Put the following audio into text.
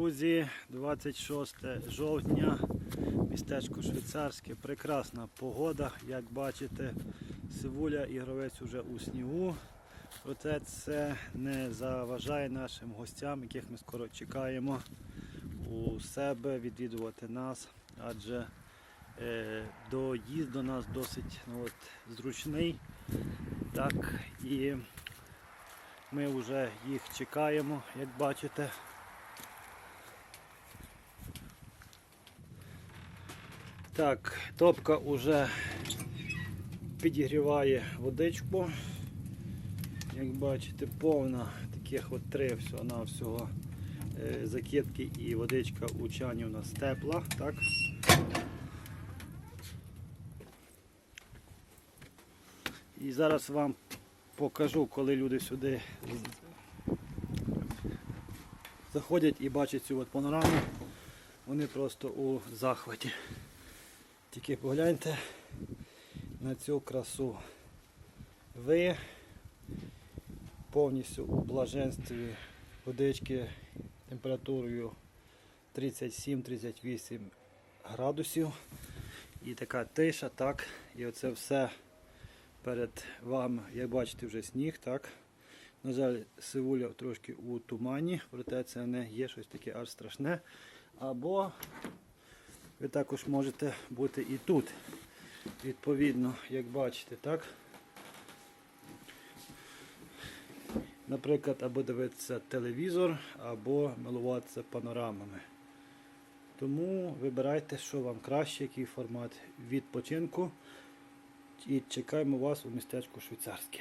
Друзі, 26 жовтня, містечко Швейцарське, прекрасна погода, як бачите, сивуля і гравець уже у снігу. Проте це не заважає нашим гостям, яких ми скоро чекаємо у себе відвідувати нас, адже е, доїзд до нас досить ну, от, зручний. Так, і ми вже їх чекаємо, як бачите. Так, топка вже підігріває водичку. Як бачите, повна таких от три всього на всього закидки і водичка у чані у нас тепла. Так? І зараз вам покажу, коли люди сюди заходять і бачать цю от панораму, вони просто у захваті. Тільки погляньте на цю красу. Ви повністю у блаженстві водички температурою 37-38 градусів. І така тиша, так. І оце все перед вами, як бачите, вже сніг, так. На жаль, сивуля трошки у тумані, проте це не є щось таке аж страшне. Або ви також можете бути і тут. Відповідно, як бачите, так? Наприклад, або дивитися телевізор, або милуватися панорамами. Тому вибирайте, що вам краще, який формат відпочинку. І чекаємо вас у містечку Швейцарське.